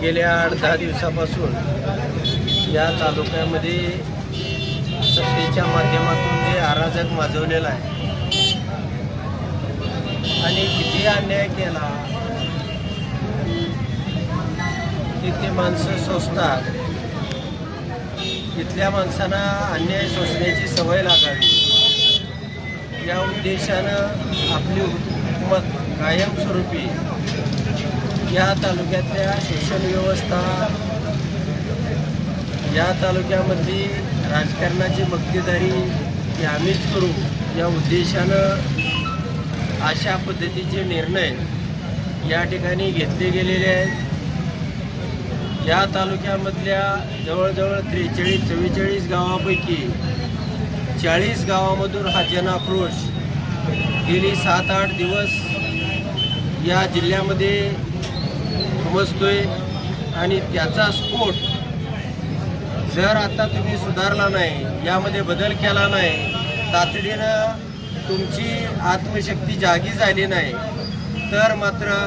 गेल्या आठ दहा दिवसापासून या तालुक्यामध्ये सत्तेच्या माध्यमातून जे अराजक माजवलेलं आहे. आणि किती अन्याय केला. तिथे माणसं सोसतात. तिथल्या माणसांना अन्याय सोसण्याची सवय लागावी. या उद्देशानं आपली हुकूमत कायमस्वरूपी या तालुक्यातल्या शिक्षण व्यवस्था या तालुक्यामधली राजकारणाची मक्तेदारी ही आम्हीच करू या उद्देशानं अशा पद्धतीचे निर्णय या ठिकाणी घेतले गेलेले आहेत. या तालुक्यामधल्या जवळजवळ त्रेचाळीस चव्वेचाळीस गावापैकी चाळीस गावामधून हा जनाक्रोश गेली सात आठ दिवस या जिल्ह्यामध्ये समजतोय आणि त्याचा स्फोट जर आता तुम्ही सुधारला नाही यामध्ये बदल केला नाही तातडीनं तुमची आत्मशक्ती जागी झाली नाही तर मात्र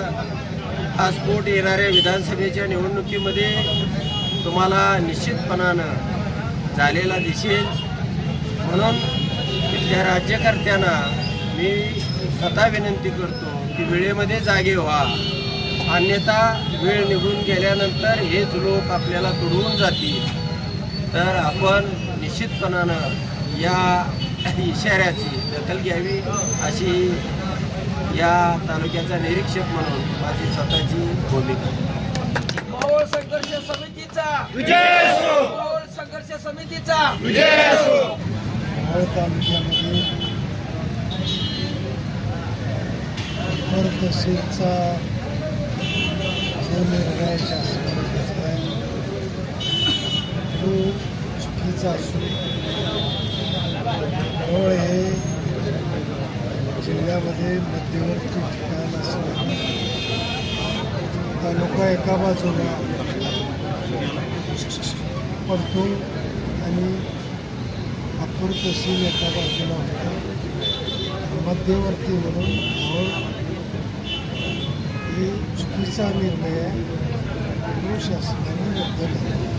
हा स्फोट येणाऱ्या विधानसभेच्या निवडणुकीमध्ये तुम्हाला निश्चितपणानं झालेला दिसेल. म्हणून इथल्या राज्यकर्त्यांना मी स्वतः विनंती करतो की वेळेमध्ये जागे व्हा. अन्यथा वेळ निघून गेल्यानंतर हेच लोक आपल्याला तुडवून जातील. तर आपण निश्चितपणानं या इशाऱ्याची दखल घ्यावी अशी या तालुक्याचा निरीक्षक म्हणून माझी स्वतःची भूमिका. आहे. मावळ संघर्ष समितीचा. मावळ संघर्ष समितीचा. मावळ तालुक्यामध्ये भर तहसीलचा जो निर्णय तो चुकीचा असून मावळ हे जिल्ह्यामध्ये मध्यवर्ती ठिकाण असल्याने तालुका एका बाजूला पडतो आणि अप्पर तहसील एका बाजूला होता मध्यवर्ती म्हणून मावळ हे चुकीचा निर्णय आहे तो शासनाने रद्द केला